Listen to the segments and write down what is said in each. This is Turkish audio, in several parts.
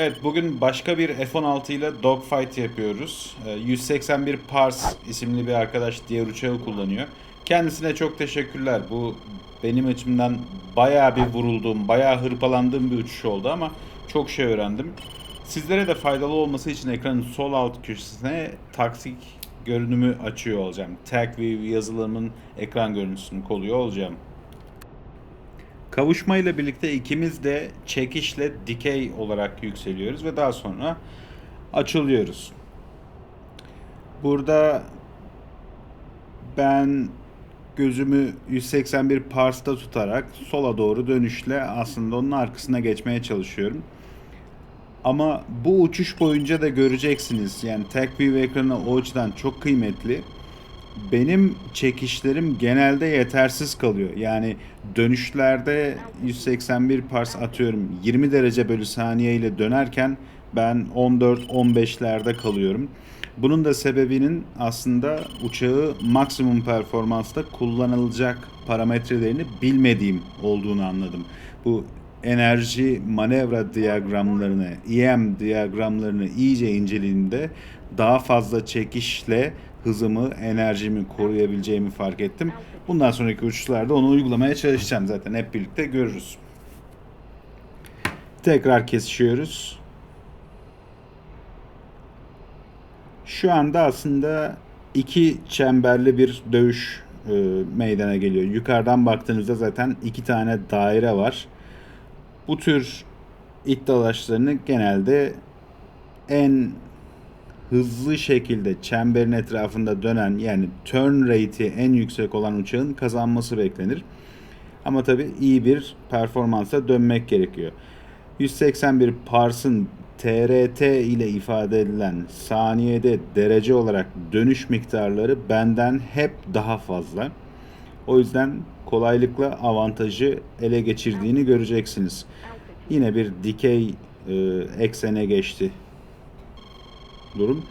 Evet bugün başka bir F-16 ile dogfight yapıyoruz. Ee, 181 Pars isimli bir arkadaş diğer uçağı kullanıyor. Kendisine çok teşekkürler. Bu benim açımdan bayağı bir vurulduğum, bayağı hırpalandığım bir uçuş oldu ama çok şey öğrendim. Sizlere de faydalı olması için ekranın sol alt köşesine taktik görünümü açıyor olacağım. TagView yazılımın ekran görüntüsünü koyuyor olacağım. Kavuşma ile birlikte ikimiz de çekişle dikey olarak yükseliyoruz ve daha sonra açılıyoruz. Burada ben gözümü 181 pars'ta tutarak sola doğru dönüşle aslında onun arkasına geçmeye çalışıyorum. Ama bu uçuş boyunca da göreceksiniz. Yani tek view ekranı o açıdan çok kıymetli. Benim çekişlerim genelde yetersiz kalıyor. Yani dönüşlerde 181 pars atıyorum 20 derece bölü saniye ile dönerken ben 14-15'lerde kalıyorum. Bunun da sebebinin aslında uçağı maksimum performansta kullanılacak parametrelerini bilmediğim olduğunu anladım. Bu enerji manevra diyagramlarını, EM diyagramlarını iyice incelediğimde daha fazla çekişle hızımı, enerjimi koruyabileceğimi fark ettim. Bundan sonraki uçuşlarda onu uygulamaya çalışacağım zaten hep birlikte görürüz. Tekrar kesişiyoruz. Şu anda aslında iki çemberli bir dövüş e, meydana geliyor. Yukarıdan baktığınızda zaten iki tane daire var. Bu tür it genelde en hızlı şekilde çemberin etrafında dönen yani turn rate'i en yüksek olan uçağın kazanması beklenir. Ama tabi iyi bir performansa dönmek gerekiyor. 181 pars'ın TRT ile ifade edilen saniyede derece olarak dönüş miktarları benden hep daha fazla. O yüzden kolaylıkla avantajı ele geçirdiğini göreceksiniz. Yine bir dikey e, eksene geçti durum.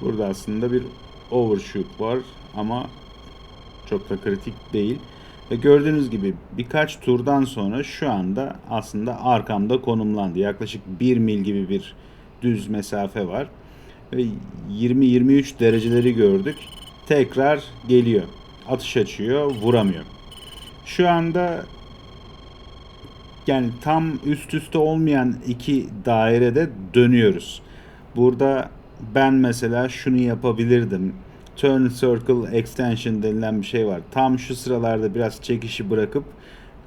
Burada aslında bir overshoot var ama çok da kritik değil. Ve gördüğünüz gibi birkaç turdan sonra şu anda aslında arkamda konumlandı. Yaklaşık 1 mil gibi bir düz mesafe var. Ve 20-23 dereceleri gördük. Tekrar geliyor. Atış açıyor, vuramıyor. Şu anda yani tam üst üste olmayan iki dairede dönüyoruz. Burada ben mesela şunu yapabilirdim. Turn Circle Extension denilen bir şey var. Tam şu sıralarda biraz çekişi bırakıp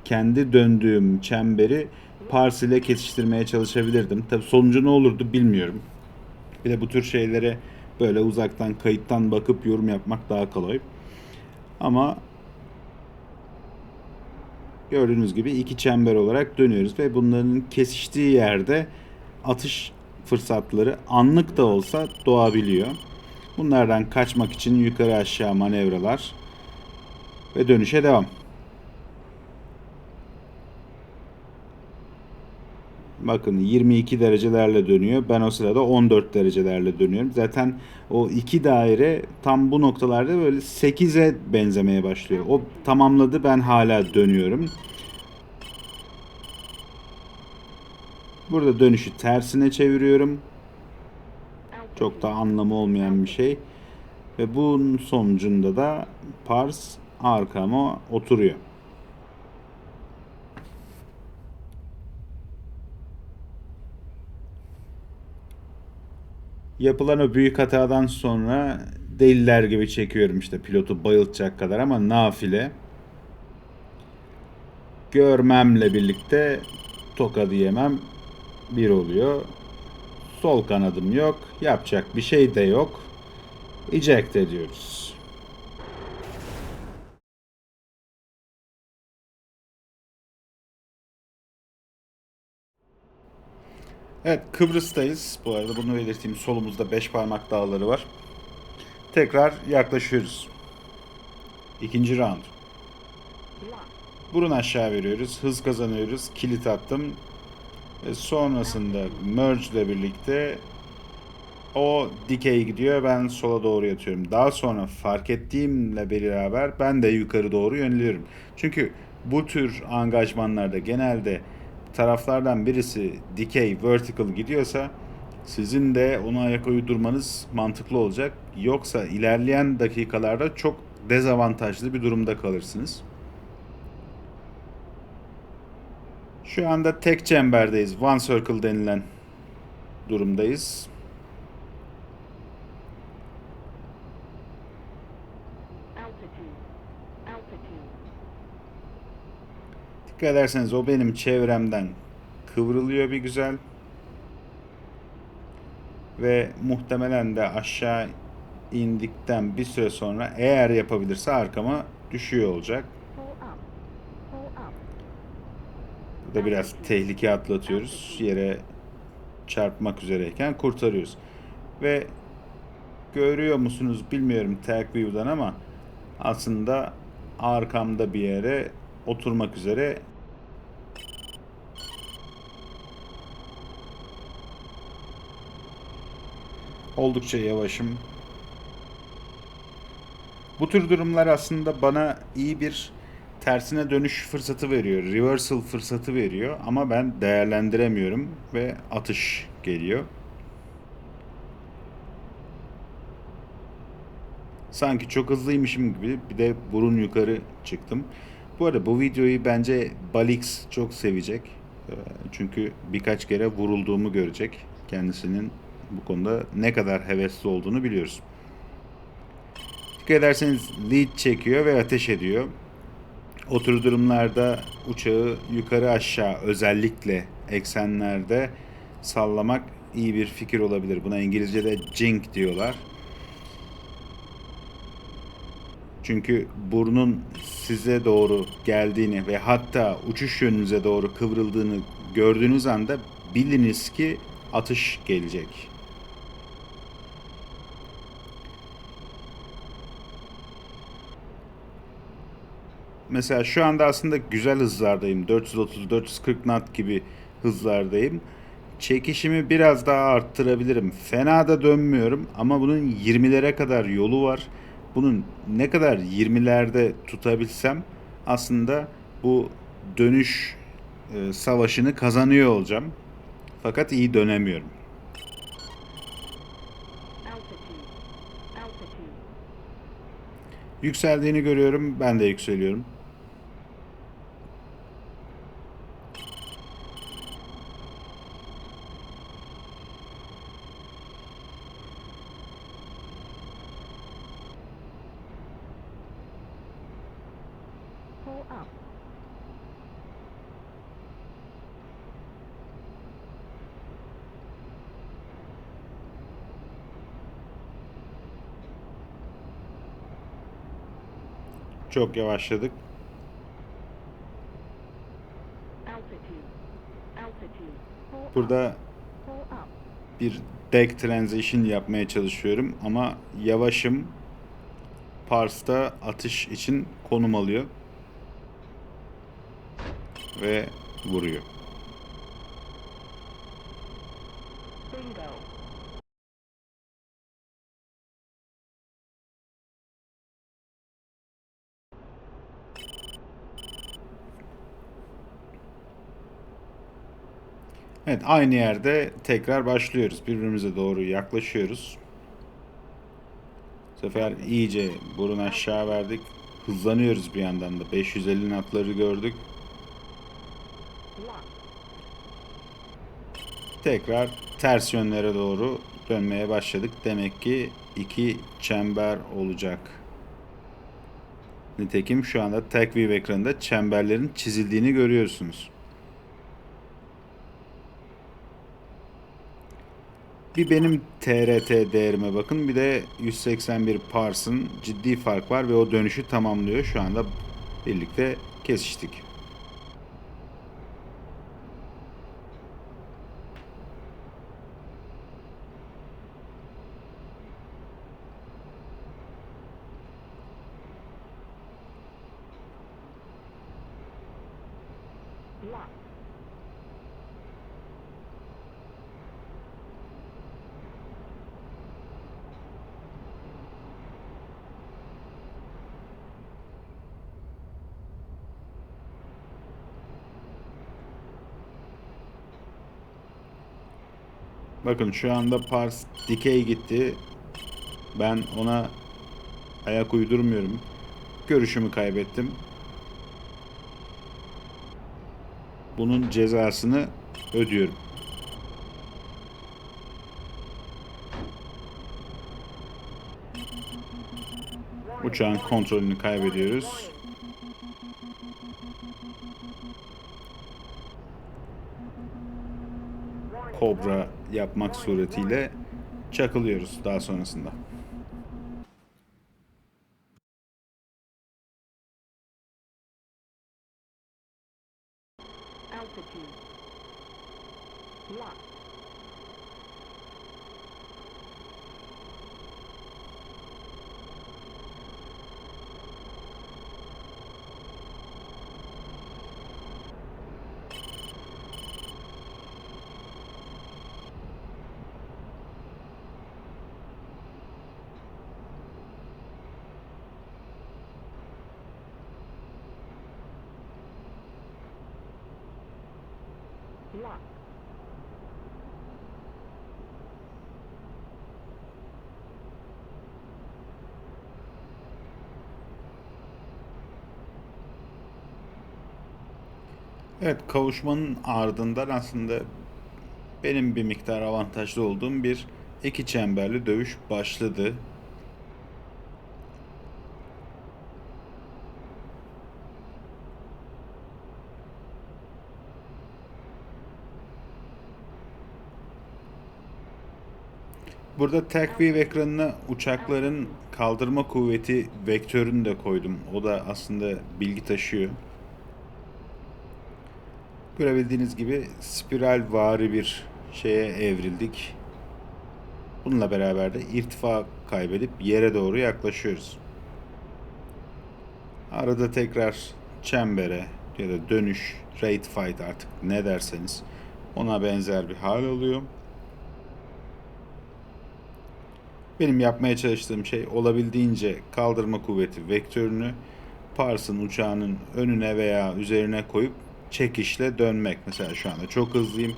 kendi döndüğüm çemberi pars ile kesiştirmeye çalışabilirdim. Tabi sonucu ne olurdu bilmiyorum. Bir de bu tür şeylere böyle uzaktan kayıttan bakıp yorum yapmak daha kolay. Ama gördüğünüz gibi iki çember olarak dönüyoruz ve bunların kesiştiği yerde atış fırsatları anlık da olsa doğabiliyor. Bunlardan kaçmak için yukarı aşağı manevralar ve dönüşe devam. Bakın 22 derecelerle dönüyor. Ben o sırada 14 derecelerle dönüyorum. Zaten o iki daire tam bu noktalarda böyle 8'e benzemeye başlıyor. O tamamladı ben hala dönüyorum. Burada dönüşü tersine çeviriyorum. Çok da anlamı olmayan bir şey. Ve bunun sonucunda da pars arkama oturuyor. Yapılan o büyük hatadan sonra deliler gibi çekiyorum işte pilotu bayıltacak kadar ama nafile. Görmemle birlikte tokadı yemem bir oluyor. Sol kanadım yok. Yapacak bir şey de yok. Eject ediyoruz. Evet Kıbrıs'tayız. Bu arada bunu belirteyim. Solumuzda 5 parmak dağları var. Tekrar yaklaşıyoruz. İkinci round. Burun aşağı veriyoruz. Hız kazanıyoruz. Kilit attım. Ve sonrasında merge ile birlikte O dikey gidiyor ben sola doğru yatıyorum. Daha sonra fark ettiğimle beraber ben de yukarı doğru yöneliyorum. Çünkü bu tür angajmanlarda genelde taraflardan birisi dikey, vertical gidiyorsa sizin de ona ayak uydurmanız mantıklı olacak. Yoksa ilerleyen dakikalarda çok dezavantajlı bir durumda kalırsınız. Şu anda tek çemberdeyiz. One circle denilen durumdayız. Altitude. Altitude. Dikkat ederseniz o benim çevremden kıvrılıyor bir güzel. Ve muhtemelen de aşağı indikten bir süre sonra eğer yapabilirse arkama düşüyor olacak. Burada biraz tehlike atlatıyoruz. Yere çarpmak üzereyken kurtarıyoruz. Ve görüyor musunuz bilmiyorum tag view'dan ama aslında arkamda bir yere oturmak üzere oldukça yavaşım. Bu tür durumlar aslında bana iyi bir tersine dönüş fırsatı veriyor. Reversal fırsatı veriyor ama ben değerlendiremiyorum ve atış geliyor. Sanki çok hızlıymışım gibi bir de burun yukarı çıktım. Bu arada bu videoyu bence Balix çok sevecek. Ee, Çünkü birkaç kere vurulduğumu görecek. Kendisinin bu konuda ne kadar hevesli olduğunu biliyoruz. Dikkat ederseniz lead çekiyor ve ateş ediyor. O tür durumlarda uçağı yukarı aşağı özellikle eksenlerde sallamak iyi bir fikir olabilir. Buna İngilizce'de jink diyorlar. Çünkü burnun size doğru geldiğini ve hatta uçuş yönünüze doğru kıvrıldığını gördüğünüz anda biliniz ki atış gelecek. Mesela şu anda aslında güzel hızlardayım. 430-440 knot gibi hızlardayım. Çekişimi biraz daha arttırabilirim. Fena da dönmüyorum ama bunun 20'lere kadar yolu var. Bunun ne kadar 20'lerde tutabilsem aslında bu dönüş e, savaşını kazanıyor olacağım. Fakat iyi dönemiyorum. Yükseldiğini görüyorum. Ben de yükseliyorum. Çok yavaşladık. Burada bir deck transition yapmaya çalışıyorum ama yavaşım. Pars'ta atış için konum alıyor. Ve vuruyor. Evet aynı yerde tekrar başlıyoruz. Birbirimize doğru yaklaşıyoruz. Bu sefer iyice burun aşağı verdik. Hızlanıyoruz bir yandan da. 550 knotları gördük. Tekrar ters yönlere doğru dönmeye başladık. Demek ki iki çember olacak. Nitekim şu anda tek view ekranında çemberlerin çizildiğini görüyorsunuz. Bir benim TRT değerime bakın. Bir de 181 Pars'ın ciddi fark var ve o dönüşü tamamlıyor. Şu anda birlikte kesiştik. Bakın şu anda Pars dikey gitti. Ben ona ayak uydurmuyorum. Görüşümü kaybettim. Bunun cezasını ödüyorum. Uçağın kontrolünü kaybediyoruz. Kobra yapmak suretiyle çakılıyoruz daha sonrasında. Altitude. Lock. Lock. Evet kavuşmanın ardından aslında benim bir miktar avantajlı olduğum bir iki çemberli dövüş başladı. Burada tek view ekranına uçakların kaldırma kuvveti vektörünü de koydum. O da aslında bilgi taşıyor. Görebildiğiniz gibi spiral vari bir şeye evrildik. Bununla beraber de irtifa kaybedip yere doğru yaklaşıyoruz. Arada tekrar çembere ya da dönüş, rate fight artık ne derseniz ona benzer bir hal oluyor. Benim yapmaya çalıştığım şey olabildiğince kaldırma kuvveti vektörünü Pars'ın uçağının önüne veya üzerine koyup çekişle dönmek. Mesela şu anda çok hızlıyım.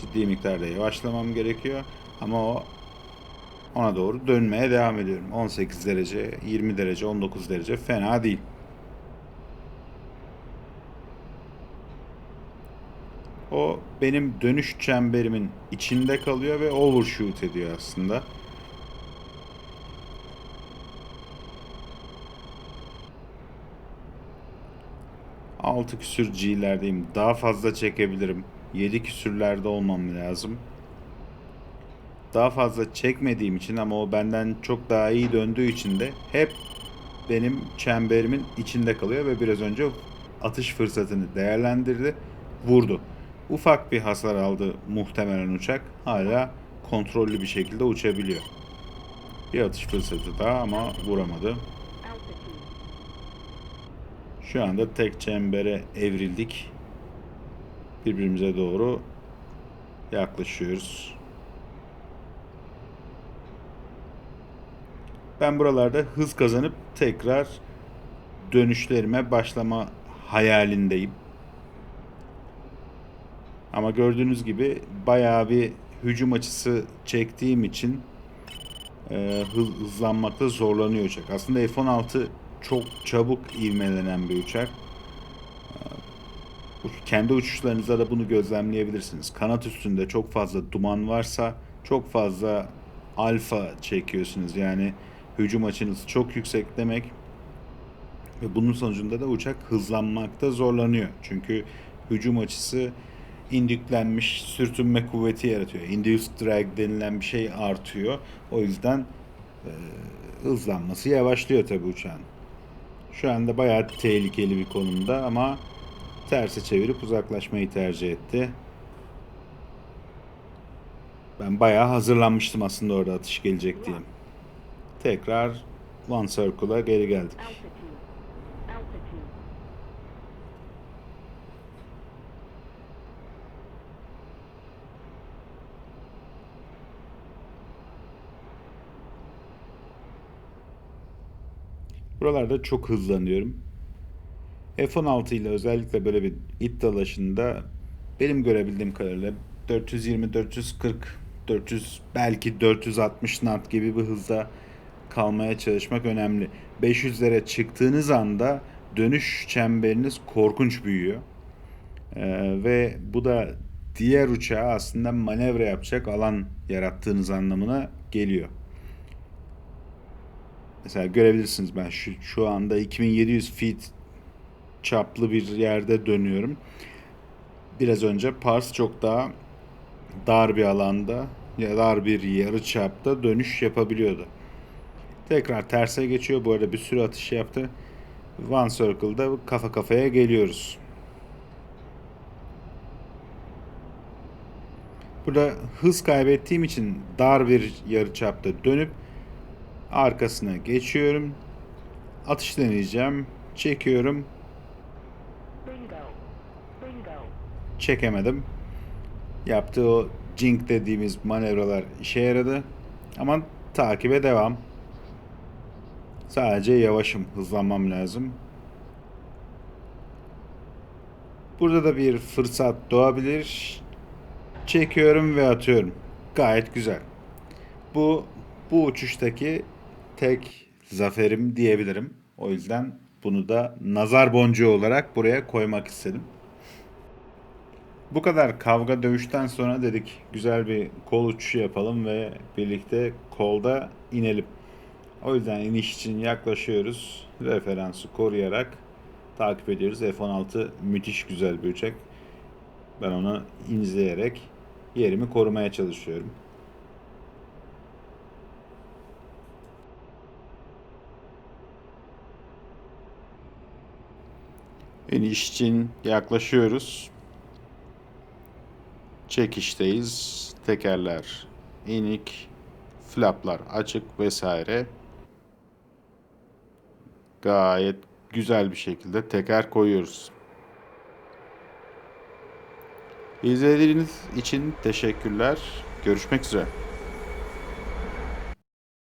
Ciddi miktarda yavaşlamam gerekiyor. Ama o ona doğru dönmeye devam ediyorum. 18 derece, 20 derece, 19 derece fena değil. O benim dönüş çemberimin içinde kalıyor ve overshoot ediyor aslında. Altı küsür G'lerdeyim. Daha fazla çekebilirim. 7 küsürlerde olmam lazım. Daha fazla çekmediğim için ama o benden çok daha iyi döndüğü için de hep benim çemberimin içinde kalıyor ve biraz önce atış fırsatını değerlendirdi, vurdu. Ufak bir hasar aldı muhtemelen uçak. Hala kontrollü bir şekilde uçabiliyor. Bir atış fırsatı daha ama vuramadı. Şu anda tek çembere evrildik. Birbirimize doğru yaklaşıyoruz. Ben buralarda hız kazanıp tekrar dönüşlerime başlama hayalindeyim. Ama gördüğünüz gibi bayağı bir hücum açısı çektiğim için e, hız, hızlanmakta zorlanıyor uçak. Aslında F-16 çok çabuk ivmelenen bir uçak. E, uç- Kendi uçuşlarınızda da bunu gözlemleyebilirsiniz. Kanat üstünde çok fazla duman varsa çok fazla alfa çekiyorsunuz. Yani hücum açınız çok yüksek demek. Ve bunun sonucunda da uçak hızlanmakta zorlanıyor. Çünkü hücum açısı indüklenmiş sürtünme kuvveti yaratıyor. Induced drag denilen bir şey artıyor. O yüzden e, hızlanması yavaşlıyor tabii uçağın. Şu anda bayağı tehlikeli bir konumda ama terse çevirip uzaklaşmayı tercih etti. Ben bayağı hazırlanmıştım aslında orada atış gelecek diye. Tekrar One Circle'a geri geldik. Altitude. Altitude. Buralarda çok hızlanıyorum. F-16 ile özellikle böyle bir it dalaşında benim görebildiğim kadarıyla 420, 440, 400 belki 460 knot gibi bir hızda kalmaya çalışmak önemli. 500'lere çıktığınız anda dönüş çemberiniz korkunç büyüyor. Ee, ve bu da diğer uçağa aslında manevra yapacak alan yarattığınız anlamına geliyor. Mesela görebilirsiniz ben şu, şu anda 2700 feet çaplı bir yerde dönüyorum. Biraz önce Pars çok daha dar bir alanda ya dar bir yarı çapta dönüş yapabiliyordu. Tekrar terse geçiyor. Bu arada bir sürü atış yaptı. One Circle'da kafa kafaya geliyoruz. Burada hız kaybettiğim için dar bir yarı çapta dönüp arkasına geçiyorum. Atış deneyeceğim. Çekiyorum. Çekemedim. Yaptığı o jink dediğimiz manevralar işe yaradı. Ama takibe devam. Sadece yavaşım. Hızlanmam lazım. Burada da bir fırsat doğabilir. Çekiyorum ve atıyorum. Gayet güzel. Bu bu uçuştaki tek zaferim diyebilirim. O yüzden bunu da nazar boncuğu olarak buraya koymak istedim. Bu kadar kavga dövüşten sonra dedik güzel bir kol uçuşu yapalım ve birlikte kolda inelim. O yüzden iniş için yaklaşıyoruz. Referansı koruyarak takip ediyoruz. F-16 müthiş güzel bir uçak. Ben onu izleyerek yerimi korumaya çalışıyorum. İniş için yaklaşıyoruz. Çekişteyiz. Tekerler inik, flaplar açık vesaire. Gayet güzel bir şekilde teker koyuyoruz. İzlediğiniz için teşekkürler. Görüşmek üzere.